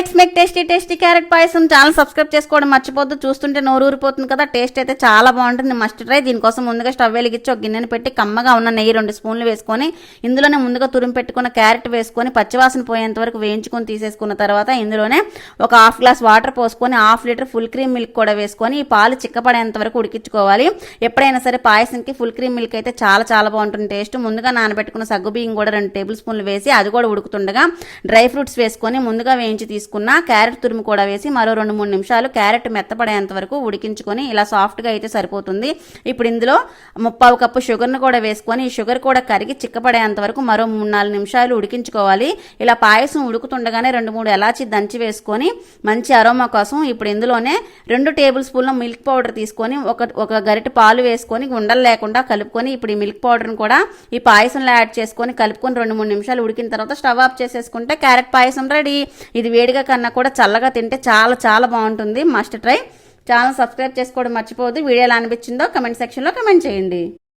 Let's make tasty tasty carrot payasam. Channel subscribe చేసుకోవడం మర్చిపోద్దు చూస్తుంటే నోరు ఊరిపోతుంది కదా. టేస్ట్ అయితే చాలా బాగుంటుంది. మస్ట్ ట్రై దీనికోసం ముందుగా స్టవ్ వెలిగించి ఒక గిన్నెని పెట్టి కమ్మగా ఉన్న నెయ్యి రెండు స్పూన్లు వేసుకొని ఇందులోనే ముందుగా తురిమి పెట్టుకున్న క్యారెట్ వేసుకొని పచ్చివాసన పోయేంత వరకు వేయించుకొని తీసేసుకున్న తర్వాత ఇందులోనే ఒక హాఫ్ గ్లాస్ వాటర్ పోసుకొని half litre full cream milk కూడా వేసుకొని ఈ పాలు చిక్కపడేంత వరకు ఉడికించుకోవాలి. ఎప్పుడైనా సరే పాయసంకి ఫుల్ క్రీమ్ మిల్క్ అయితే చాలా చాలా బాగుంటుంది టేస్ట్. ముందుగా నానబెట్టుకున్న సగ్గు బియ్యం కూడా రెండు టేబుల్ స్పూన్లు వేసి అది కూడా ఉడుకుతుండగా డ్రై ఫ్రూట్స్ వేసుకొని ముందుగా వేయించి తీసుకున్న క్యారెట్ తురుము కూడా వేసి మరో రెండు మూడు నిమిషాలు క్యారెట్ మెత్తపడేంత వరకు ఉడికించుకొని ఇలా సాఫ్ట్గా అయితే సరిపోతుంది. ఇప్పుడు ఇందులో ముప్పావు కప్పు షుగర్ను కూడా వేసుకొని ఈ షుగర్ కూడా కరిగి చిక్కపడేంత వరకు మరో మూడు నాలుగు నిమిషాలు ఉడికించుకోవాలి. ఇలా పాయసం ఉడుకుతుండగానే రెండు మూడు ఎలాచి దంచి వేసుకొని మంచి అరోమా కోసం ఇప్పుడు ఇందులోనే రెండు టేబుల్ స్పూన్ల మిల్క్ పౌడర్ తీసుకొని ఒక ఒక గరిటె పాలు వేసుకొని ఉండలు లేకుండా కలుపుకొని ఇప్పుడు ఈ మిల్క్ పౌడర్ని కూడా ఈ పాయసంలో యాడ్ చేసుకొని కలుపుకొని రెండు మూడు నిమిషాలు ఉడికిన తర్వాత స్టవ్ ఆఫ్ చేసేసుకుంటే క్యారెట్ పాయసం రెడీ. ఇది వేడిగా వేడిగా కన్నా కూడా చల్లగా తింటే చాలా చాలా బాగుంటుంది. మస్ట్ ట్రై ఛానల్ సబ్స్క్రైబ్ చేసుకోవడం మర్చిపోవద్దు. వీడియో ఎలా అనిపించిందో కమెంట్ సెక్షన్లో కమెంట్ చేయండి.